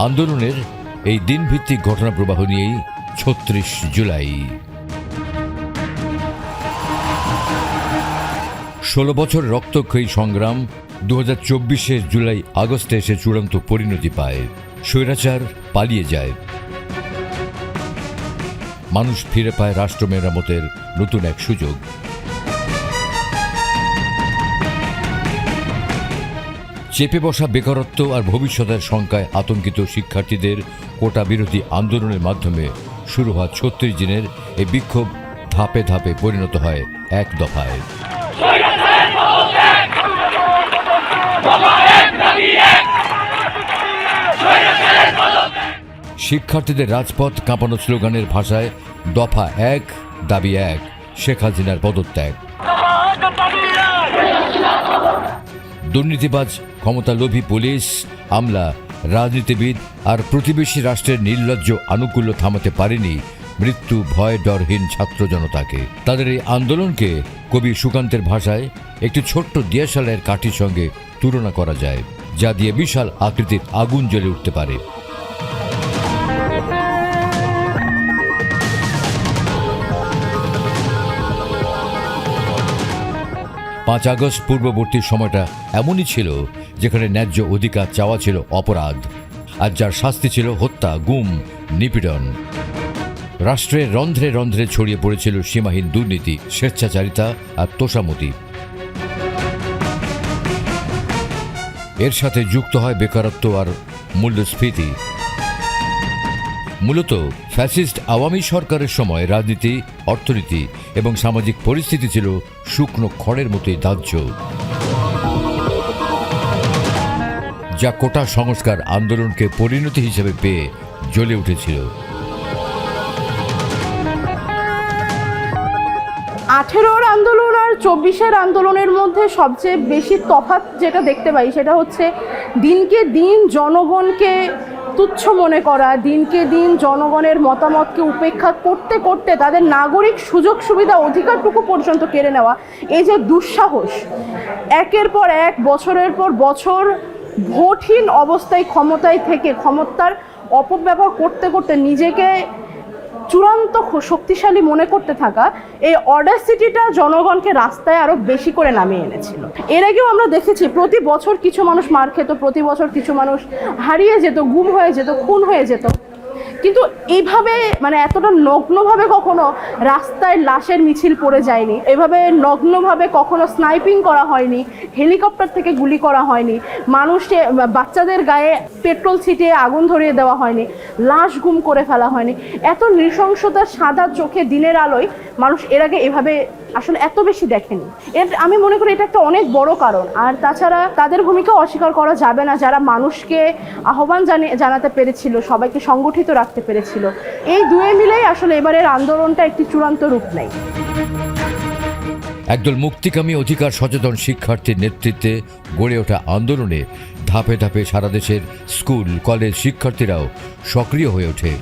আন্দোলনের এই দিনভিত্তিক ঘটনা প্রবাহ নিয়েই ছত্রিশ জুলাই। ষোলো বছর রক্তক্ষয়ী সংগ্রাম দু হাজার জুলাই আগস্টে এসে চূড়ান্ত পরিণতি পায়। স্বৈরাচার পালিয়ে যায়। মানুষ ফিরে পায় রাষ্ট্র মেরামতের নতুন এক সুযোগ। চেপে বসা বেকারত্ব আর ভবিষ্যতের শঙ্কায় আতঙ্কিত শিক্ষার্থীদের কোটা বিরোধী আন্দোলনের মাধ্যমে শুরু হওয়া ছত্রিশ দিনের এই বিক্ষোভ ধাপে ধাপে পরিণত হয় এক দফায়। শিক্ষার্থীদের রাজপথ কাঁপানো স্লোগানের ভাষায় দফা এক, দাবি এক, শেখ হাসিনার পদত্যাগ। দুর্নীতিবাজ, ক্ষমতালোভী পুলিশ আমলা রাজনীতিবিদ আর প্রতিবেশী রাষ্ট্রের নির্লজ্জ আনুকূল্য থামাতে পারেনি মৃত্যু ভয় ডরহীন ছাত্র জনতাকে। তাদের এই আন্দোলনকে কবি সুকান্তের ভাষায় একটি ছোট্ট দিয়াশালের কাঠির সঙ্গে তুলনা করা যায়, যা দিয়ে বিশাল আকৃতির আগুন জ্বলে উঠতে পারে। পাঁচ আগস্ট পূর্ববর্তী সময়টা এমনই ছিল যেখানে ন্যায্য অধিকার চাওয়া ছিল অপরাধ আর যার শাস্তি ছিল হত্যা, গুম, নিপীড়ন। রাষ্ট্রের রন্ধ্রে রন্ধ্রে ছড়িয়ে পড়েছিল সীমাহীন দুর্নীতি, স্বেচ্ছাচারিতা আর তোষামতি। এর সাথে যুক্ত হয় বেকারত্ব আর মূল্যস্ফীতি। মূলত ফ্যাসিস্ট আওয়ামী সরকারের সময় রাজনীতি, অর্থনীতি এবং সামাজিক পরিস্থিতি ছিল শুকনো খড়ের মতোই দাহ্য যা কোটা সংস্কার আন্দোলনকে পরিণতি হিসেবে পেয়ে জ্বলে উঠেছিল। আঠেরোর আন্দোলন আর চব্বিশের আন্দোলনের মধ্যে সবচেয়ে বেশি তফাৎ যেটা দেখতে পাই সেটা হচ্ছে দিনকে দিন জনগণকে তুচ্ছ মনে করা, দিনকে দিন জনগণের মতামতকে উপেক্ষা করতে করতে তাদের নাগরিক সুযোগ সুবিধা অধিকারটুকু পর্যন্ত কেড়ে নেওয়া, এই যে দুঃসাহস। একের পর এক, বছরের পর বছর ভোটহীন অবস্থায় ক্ষমতায় থেকে ক্ষমতার অপব্যবহার করতে করতে নিজেকে চূড়ান্ত শক্তিশালী মনে করতে থাকা এই অর্ডার সিটিটা জনগণকে রাস্তায় আরও বেশি করে নামিয়ে এনেছিল। এর আগেও আমরা দেখেছি, প্রতি বছর কিছু মানুষ মার খেত, প্রতি বছর কিছু মানুষ হারিয়ে যেত, গুম হয়ে যেত, খুন হয়ে যেত। কিন্তু এইভাবে মানে এতটা নগ্নভাবে কখনো রাস্তায় লাশের মিছিল পড়ে যায়নি। এভাবে নগ্নভাবে কখনো স্নাইপিং করা হয়নি হেলিকপ্টার থেকে গুলি করা হয়নি, মানুষকে বাচ্চাদের গায়ে পেট্রোল ছিটিয়ে আগুন ধরিয়ে দেওয়া হয়নি, লাশ গুম করে ফেলা হয়নি। এত নৃশংসতার সাদা চোখে দিনের আলোয় মানুষ এর আগে এভাবে আসলে এত বেশি দেখেনি। এর আমি মনে করি এটা একটা অনেক বড় কারণ। আর তাছাড়া তাদের ভূমিকা অস্বীকার করা যাবে না। যারা মানুষকে আহ্বান জানাতে পেরেছিল, সবাইকে সংগঠিত রাখতে পেরেছিল। এই দুয়ে মিলেই আসলে এবারের আন্দোলনটা একটি চূড়ান্ত রূপ নেয়। একদল মুক্তিকামী অধিকার সচেতন শিক্ষার্থীর নেতৃত্বে গড়ে ওঠা আন্দোলনে ধাপে ধাপে সারা দেশের স্কুল, কলেজ শিক্ষার্থীরাও সক্রিয় হয়ে ওঠে।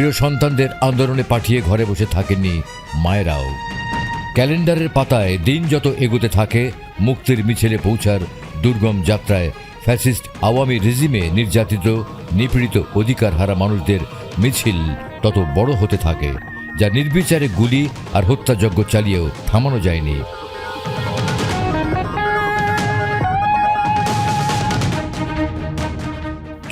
প্রিয় সন্তানদের আন্দোলনে পাঠিয়ে ঘরে বসে থাকেননি মায়েরাও। ক্যালেন্ডারের পাতায় দিন যত এগোতে থাকে, মুক্তির মিছিলে পৌঁছার দুর্গম যাত্রায় ফ্যাসিস্ট আওয়ামী রেজিমে নির্যাতিত, নিপীড়িত অধিকার হারা মানুষদের মিছিল তত বড় হতে থাকে, যা নির্বিচারে গুলি আর হত্যাযজ্ঞ চালিয়েও থামানো যায়নি।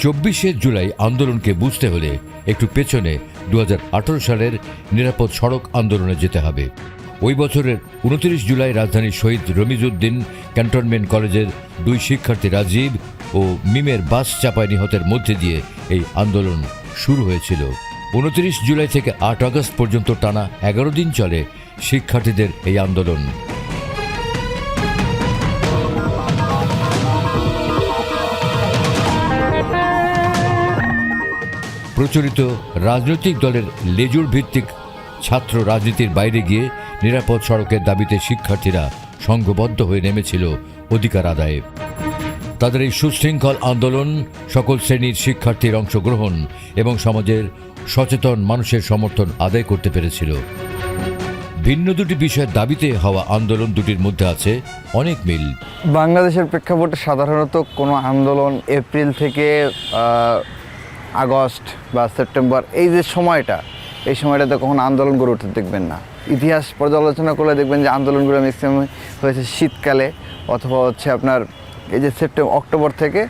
চব্বিশে জুলাই আন্দোলনকে বুঝতে হলে একটু পেছনে দু হাজার আঠারো সালের নিরাপদ সড়ক আন্দোলনে যেতে হবে। ওই বছরের উনত্রিশ জুলাই রাজধানীর শহীদ রমিজউদ্দিন ক্যান্টনমেন্ট কলেজের দুই শিক্ষার্থী রাজীব ও মিমের বাস চাপায় নিহতের মধ্যে দিয়ে এই আন্দোলন শুরু হয়েছিল। উনত্রিশ জুলাই থেকে আট আগস্ট পর্যন্ত টানা এগারো দিন চলে শিক্ষার্থীদের এই আন্দোলন। প্রচলিত রাজনৈতিক দলের লেজুর ভিত্তিক ছাত্র রাজনীতির বাইরে গিয়ে নিরাপদ সড়কের দাবিতে শিক্ষার্থীরা সংঘবদ্ধ হয়ে নেমেছিল অধিকার আদায়ে। তাদের এই সুশৃঙ্খল আন্দোলন সকল শ্রেণির শিক্ষার্থীর অংশগ্রহণ এবং সমাজের সচেতন মানুষের সমর্থন আদায় করতে পেরেছিল। ভিন্ন দুটি বিষয়ের দাবিতে হওয়া আন্দোলন দুটির মধ্যে আছে অনেক মিল। বাংলাদেশের প্রেক্ষাপটে সাধারণত কোনো আন্দোলন এপ্রিল থেকে আগস্ট বা সেপ্টেম্বর, এই যে সময়টা, এই সময়টাতে কখনো আন্দোলন গড়ে উঠতে দেখবেন না। ইতিহাস পর্যালোচনা করলে দেখবেন যে আন্দোলনগুলো ম্যাক্সিমাম হয়েছে শীতকালে অথবা হচ্ছে আপনার এই যে সেপ্টেম্বর অক্টোবর থেকে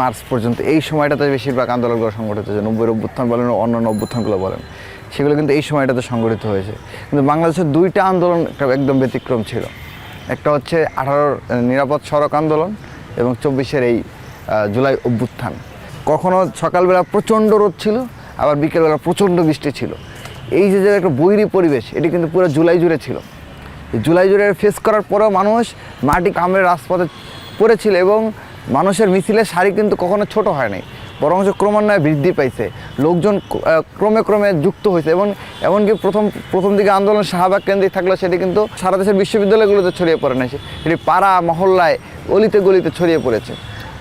মার্চ পর্যন্ত। এই সময়টাতে বেশিরভাগ আন্দোলনগুলো সংগঠিত হয়েছে। নব্বই অভ্যুত্থান বলেন অন্যান্য অভ্যুত্থানগুলো বলেন। সেগুলো কিন্তু এই সময়টাতে সংগঠিত হয়েছে। কিন্তু বাংলাদেশের দুইটা আন্দোলন একদম ব্যতিক্রম ছিল। একটা হচ্ছে আঠারোর নিরাপদ সড়ক আন্দোলন এবং চব্বিশের এই জুলাই অভ্যুত্থান। কখনো সকালবেলা প্রচণ্ড রোদ ছিল, আবার বিকেলবেলা প্রচণ্ড বৃষ্টি ছিল। এই যে যে একটা বৈরী পরিবেশ, এটি কিন্তু পুরো জুলাই জুড়ে ছিল। জুলাই জুড়ে ফেস করার পরেও মানুষ মাটি কামড়ে রাজপথে পড়েছিল এবং মানুষের মিছিলের শাড়ি কিন্তু কখনো ছোট হয় নাই বরং ক্রমান্বয়ে বৃদ্ধি পাইছে। লোকজন ক্রমে ক্রমে যুক্ত হয়েছে এবং এমনকি প্রথম প্রথম দিকে আন্দোলন শাহবাগ কেন্দ্রিক থাকলেও সেটি কিন্তু সারা দেশের বিশ্ববিদ্যালয়গুলোতে ছড়িয়ে পড়ে না সেটি পাড়া, মহল্লায়, অলিতে গলিতে ছড়িয়ে পড়েছে।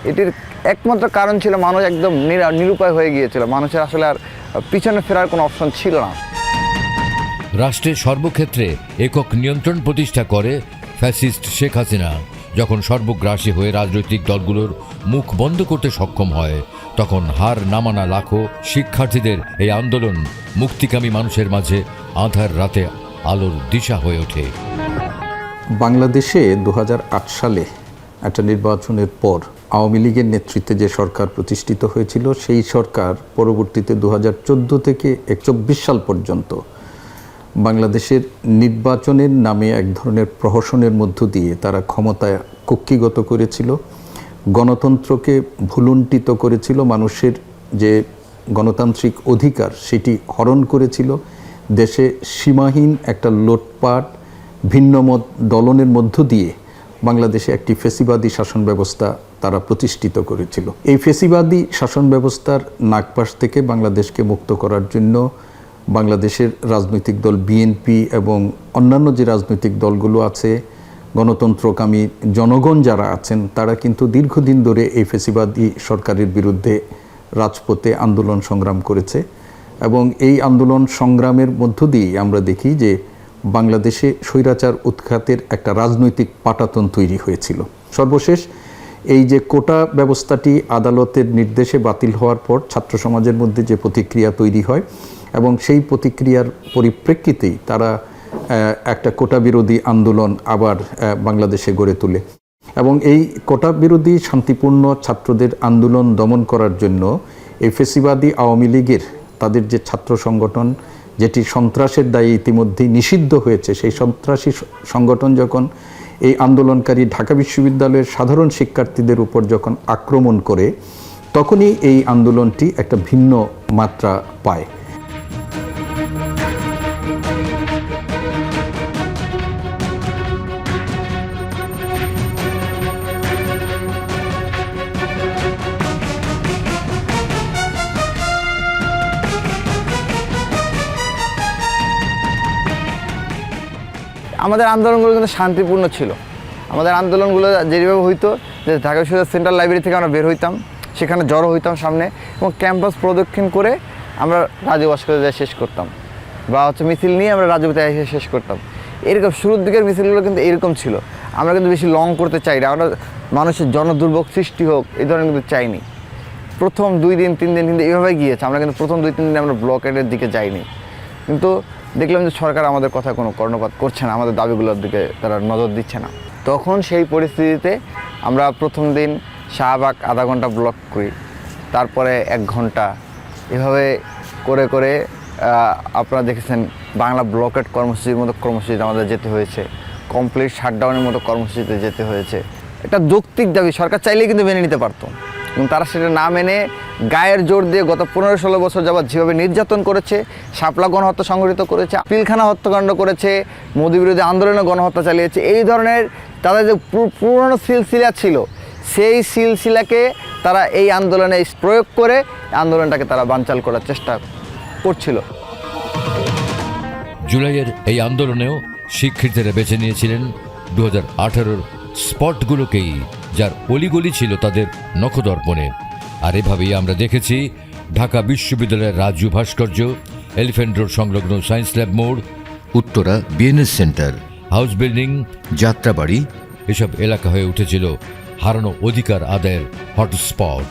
এটির একমাত্র কারণ ছিল মানুষ একদম নিরা- নিরুপায় হয়ে গিয়েছিল। মানুষের আসলে আর পিছনে ফেরার কোনো অপশন ছিল না। রাষ্ট্রের সর্বক্ষেত্রে একক নিয়ন্ত্রণ প্রতিষ্ঠা করে ফ্যাসিস্ট শেখ হাসিনা। যখন সর্বগ্রাসী হয়ে রাজনৈতিক দলগুলোর মুখ বন্ধ করতে সক্ষম হয় তখন হার নামানা লাখো শিক্ষার্থীদের এই আন্দোলন মুক্তিকামী মানুষের মাঝে আধার রাতে আলোর দিশা হয়ে ওঠে। বাংলাদেশে দু হাজার আট সালে একটা নির্বাচনের পর আওয়ামী লীগের নেতৃত্বে যে সরকার প্রতিষ্ঠিত হয়েছিল, সেই সরকার পরবর্তীতে দু হাজার চোদ্দ থেকে চব্বিশ সাল পর্যন্ত বাংলাদেশের নির্বাচনের নামে এক ধরনের প্রহসনের মধ্য দিয়ে তারা ক্ষমতায় কক্ষিগত করেছিল, গণতন্ত্রকে ভুলুণ্ঠিত করেছিল, মানুষের যে গণতান্ত্রিক অধিকার সেটি হরণ করেছিল, দেশে সীমাহীন একটা লোটপাট, ভিন্নমত দলনের মধ্য দিয়ে বাংলাদেশে একটি ফেসিবাদী শাসন ব্যবস্থা তারা প্রতিষ্ঠিত করেছিল। এই ফেসিবাদী শাসন ব্যবস্থার নাগপাশ থেকে বাংলাদেশকে মুক্ত করার জন্য বাংলাদেশের রাজনৈতিক দল বিএনপি এবং অন্যান্য যে রাজনৈতিক দলগুলো আছে, গণতন্ত্রকামী জনগণ যারা আছেন, তারা কিন্তু দীর্ঘদিন ধরে এই ফেসিবাদী সরকারের বিরুদ্ধে রাজপথে আন্দোলন সংগ্রাম করেছে এবং এই আন্দোলন সংগ্রামের মধ্য দিয়ে আমরা দেখি যে বাংলাদেশে স্বৈরাচার উৎখাতের একটা রাজনৈতিক পাটাতন তৈরি হয়েছিল। সর্বশেষ এই যে কোটা ব্যবস্থাটি আদালতের নির্দেশে বাতিল হওয়ার পর ছাত্র সমাজের মধ্যে যে প্রতিক্রিয়া তৈরি হয় এবং সেই প্রতিক্রিয়ার পরিপ্রেক্ষিতেই তারা একটা কোটা বিরোধী আন্দোলন আবার বাংলাদেশে গড়ে তোলে। এবং এই কোটা বিরোধী শান্তিপূর্ণ ছাত্রদের আন্দোলন দমন করার জন্য এই ফেসিবাদী আওয়ামী লীগের তাদের যে ছাত্র সংগঠন, যেটি সন্ত্রাসের দায়ে ইতিমধ্যেই নিষিদ্ধ হয়েছে, সেই সন্ত্রাসী সংগঠন যখন এই আন্দোলনকারী ঢাকা বিশ্ববিদ্যালয়ের সাধারণ শিক্ষার্থীদের উপর যখন আক্রমণ করে, তখনই এই আন্দোলনটি একটা ভিন্ন মাত্রা পায়। আমাদের আন্দোলনগুলো কিন্তু শান্তিপূর্ণ ছিল। আমাদের আন্দোলনগুলো যেভাবে হইতো, যে ঢাকা বিশ্ববিদ্যালয় সেন্ট্রাল লাইব্রেরি থেকে আমরা বের হইতাম, সেখানে জড়ো হইতাম সামনে এবং ক্যাম্পাস প্রদক্ষিণ করে আমরা রাজু ভাস্কর্য যায় শেষ করতাম বা হচ্ছে মিছিল নিয়ে আমরা রাজুতে এসে শেষ করতাম। এরকম শুরুর দিকের মিছিলগুলো কিন্তু এরকম ছিল। আমরা কিন্তু বেশি লং করতে চাই না, আমরা মানুষের জনদুর্ভোগ সৃষ্টি হোক, এই ধরনের কিন্তু চাইনি। প্রথম দুই দিন, তিন দিন কিন্তু এভাবে গিয়েছে, আমরা কিন্তু প্রথম দুই, তিন দিন আমরা ব্লকেটের দিকে যাইনি। কিন্তু দেখলাম যে সরকার আমাদের কথা কোনো কর্ণপাত করছে না, আমাদের দাবিগুলোর দিকে তারা নজর দিচ্ছে না। তখন সেই পরিস্থিতিতে আমরা প্রথম দিন শাহবাগ আধা ঘণ্টা ব্লক করি। তারপরে এক ঘণ্টা। এভাবে করে করে আপনারা দেখেছেন বাংলা ব্লকেট কর্মসূচির মতো কর্মসূচিতে আমাদের যেতে হয়েছে। কমপ্লিট শাটডাউনের মতো কর্মসূচিতে যেতে হয়েছে। এটা যৌক্তিক দাবি, সরকার চাইলেই কিন্তু মেনে নিতে পারতো। এবং তারা সেটা না মেনে গায়ের জোর দিয়ে গত পনেরো ষোলো বছর যাবৎ যেভাবে নির্যাতন করেছে, শাপলা গণহত্যা সংগঠিত করেছে, পিলখানা হত্যাকাণ্ড করেছে, মোদী বিরোধী আন্দোলনে গণহত্যা চালিয়েছে, এই ধরনের তাদের যে পুরনো সিলসিলা ছিল, সেই সিলসিলাকে তারা এই আন্দোলনে প্রয়োগ করে আন্দোলনটাকে তারা বানচাল করার চেষ্টা করছিল। জুলাইয়ের এই আন্দোলনেও শিক্ষার্থীরা বেছে নিয়েছিলেন দু হাজার আঠারোর স্পটগুলোকেই। যার অলিগলি ছিল তাদের নখদর্পণে। আর এভাবেই আমরা দেখেছি ঢাকা বিশ্ববিদ্যালয়ের রাজু ভাস্কর্য এলিফ্যান্ট রোড সংলগ্ন সায়েন্স ল্যাব মোড় Uttara BNS Centre House Building Jatrabari এসব এলাকা হয়ে উঠেছিল হারানো অধিকার আদায়ের হটস্পট।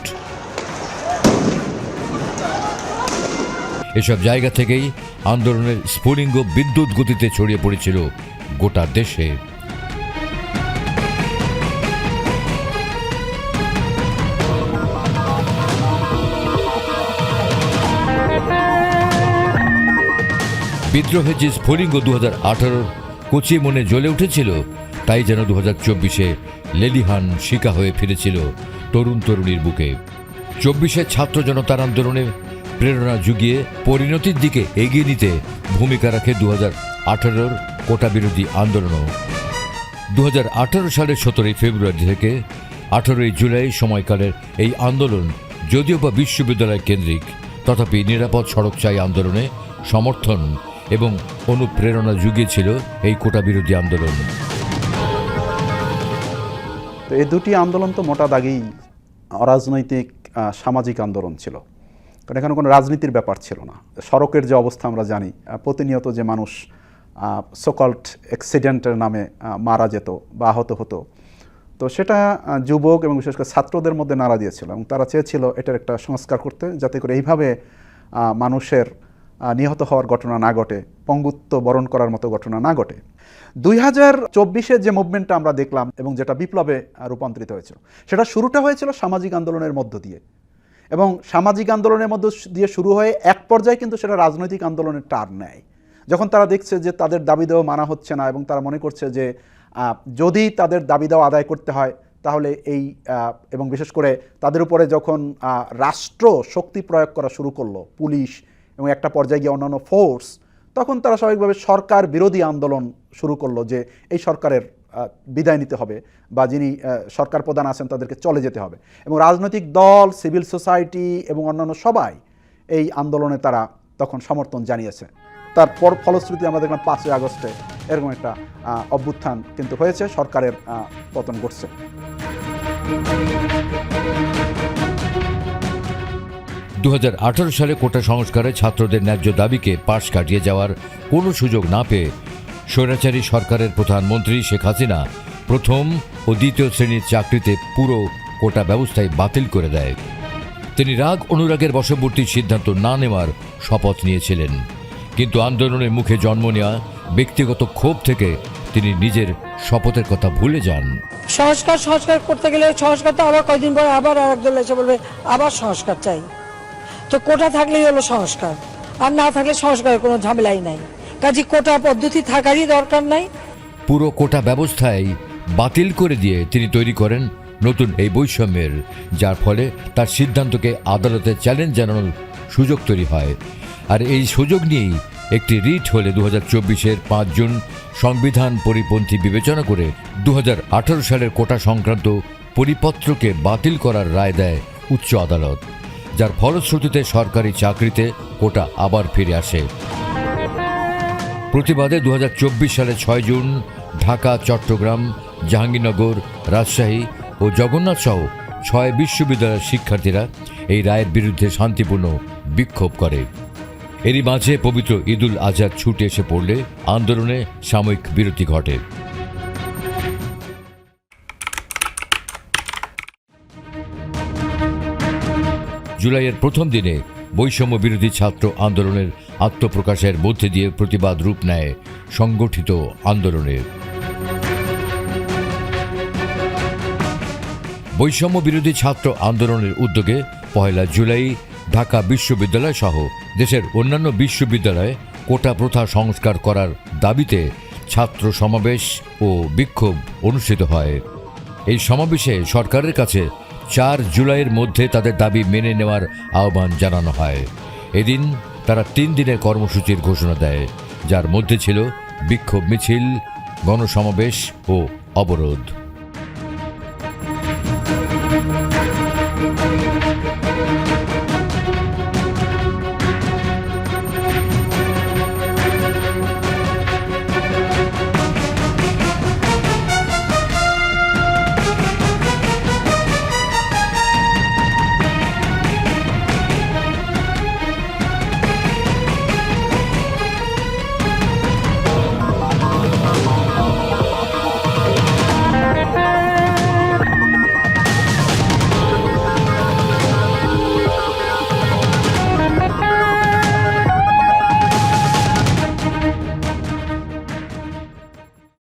এসব জায়গা থেকেই আন্দোলনের স্ফুলিঙ্গ বিদ্যুৎ গতিতে ছড়িয়ে পড়েছিল গোটা দেশে। বিদ্রোহের যে স্ফুলিঙ্গ দু হাজার আঠারোর মনে জ্বলে উঠেছিল, তাই যেন দু হাজার চব্বিশে লেলিহান শিকা হয়ে ফিরেছিল তরুণ তরুণীর বুকে। চব্বিশে ছাত্র জনতার আন্দোলনে প্রেরণা জুগিয়ে পরিণতির দিকে এগিয়ে নিতে ভূমিকা রাখে দু হাজার আঠারোর কোটা বিরোধী আন্দোলনও। দু হাজার আঠারো সালের সতেরোই ফেব্রুয়ারি থেকে আঠারোই জুলাই সময়কালের এই আন্দোলন যদিও বা বিশ্ববিদ্যালয় কেন্দ্রিক, তথাপি নিরাপদ সড়ক চাই আন্দোলনে সমর্থন এবং অনুপ্রেরণা জুগিয়েছিল এই কোটা বিরোধী আন্দোলন। তো এই দুটি আন্দোলন তো মোটা দাগেই অরাজনৈতিক সামাজিক আন্দোলন ছিল। কারণ এখানে কোনো রাজনীতির ব্যাপার ছিল না। সড়কের যে অবস্থা আমরা জানি প্রতিনিয়ত যে মানুষ সকল্ট অ্যাক্সিডেন্টের নামে মারা যেত বা আহত হতো, তো সেটা যুবক এবং বিশেষ করে ছাত্রদের মধ্যে নাড়া দিয়েছিল এবং তারা চেয়েছিল এটার একটা সংস্কার করতে, যাতে করে এইভাবে মানুষের নিহত হওয়ার ঘটনা না ঘটে, পঙ্গুত্ব বরণ করার মতো ঘটনা না ঘটে। দুই হাজার চব্বিশের যে মুভমেন্টটা আমরা দেখলাম এবং যেটা বিপ্লবে রূপান্তরিত হয়েছিল, সেটা শুরুটা হয়েছিল সামাজিক আন্দোলনের মধ্য দিয়ে। এবং সামাজিক আন্দোলনের মধ্য দিয়ে শুরু হয়ে এক পর্যায়ে কিন্তু সেটা রাজনৈতিক আন্দোলনের টার্ন নেয়। যখন তারা দেখছে যে তাদের দাবি দেওয়া মানা হচ্ছে না এবং তারা মনে করছে যে যদি তাদের দাবি দেওয়া আদায় করতে হয়, তাহলে এই এবং বিশেষ করে তাদের উপরে যখন রাষ্ট্র শক্তি প্রয়োগ করা শুরু করল, পুলিশ এবং একটা পর্যায়ে গিয়ে অন্যান্য ফোর্স তখন তারা স্বাভাবিকভাবে সরকার বিরোধী আন্দোলন শুরু করল যে এই সরকারের বিদায় নিতে হবে বা যিনি সরকার প্রধান আছেন তাদেরকে চলে যেতে হবে। এবং রাজনৈতিক দল সিভিল সোসাইটি এবং অন্যান্য সবাই এই আন্দোলনে তারা তখন সমর্থন জানিয়েছে। তারপর ফলশ্রুতি আমরা দেখলাম পাঁচই আগস্টে এরকম একটা অভ্যুত্থান কিন্তু হয়েছে, সরকারের পতন ঘটছে। দু হাজার আঠারো সালে কোটা সংস্কারে ছাত্রদের ন্যায্য দাবিকে পাশ কাটিয়ে যাওয়ার কোনো সুযোগ না পেয়ে স্বৈরাচারী সরকারের প্রধানমন্ত্রী শেখ হাসিনা প্রথম ও দ্বিতীয় শ্রেণির চাকরিতে পুরো কোটা ব্যবস্থায় বাতিল করে দেয়। তিনি রাগ অনুরাগের বশবর্তী সিদ্ধান্ত না নেওয়ার শপথ নিয়েছিলেন। কিন্তু আন্দোলনের মুখে জন্ম নেওয়া ব্যক্তিগত ক্ষোভ থেকে তিনি নিজের শপথের কথা ভুলে যান। সংস্কার সংস্কার করতে গেলে সংস্কার তো আবার কয়দিন পরে আবার আর একদল এসে বলবে, আবার সংস্কার চাই। তো কোটা থাকলেই হলো সংস্কার। আর না থাকলে সংস্কারের কোনো ঝামেলাই নাই। কাজে কোটা পদ্ধতি থাকারই দরকার নাই। পুরো কোটা ব্যবস্থায় বাতিল করে দিয়ে তিনি তৈরি করেন নতুন এই বৈষম্যের, যার ফলে তার সিদ্ধান্তকে আদালতে চ্যালেঞ্জ জানানোর সুযোগ তৈরি হয়। আর এই সুযোগ নিয়েই একটি রিট হলে দু হাজার চব্বিশের পাঁচ জুন সংবিধান পরিপন্থী বিবেচনা করে দু হাজার আঠারো সালের কোটা সংক্রান্ত পরিপত্রকে বাতিল করার রায় দেয় উচ্চ আদালত। যার ফলশ্রুতিতে সরকারি চাকরিতে কোটা আবার ফিরে আসে। প্রতিবাদে দু সালে ছয় জুন ঢাকা, চট্টগ্রাম, জাহাঙ্গীরনগর, রাজশাহী ও জগন্নাথ সহ ছয় বিশ্ববিদ্যালয়ের শিক্ষার্থীরা এই রায়ের বিরুদ্ধে শান্তিপূর্ণ বিক্ষোভ করে। এরই মাঝে পবিত্র ঈদুল আজহার ছুটে এসে পড়লে আন্দোলনে সাময়িক বিরতি ঘটে। জুলাইয়ের প্রথম দিনে বৈষম্য বিরোধী ছাত্র আন্দোলনের আত্মপ্রকাশের মধ্যে দিয়ে প্রতিবাদ রূপ নেয় সংগঠিত আন্দোলনের। বৈষম্য বিরোধী ছাত্র আন্দোলনের উদ্যোগে পয়লা জুলাই ঢাকা বিশ্ববিদ্যালয় সহ দেশের অন্যান্য বিশ্ববিদ্যালয়ে কোটা প্রথা সংস্কার করার দাবিতে ছাত্র সমাবেশ ও বিক্ষোভ অনুষ্ঠিত হয়। এই সমাবেশে সরকারের কাছে চার জুলাইয়ের মধ্যে তাদের দাবি মেনে নেওয়ার আহ্বান জানানো হয়। এদিন তারা তিন দিনের কর্মসূচির ঘোষণা দেয়, যার মধ্যে ছিল বিক্ষোভ মিছিল, গণসমাবেশ ও অবরোধ।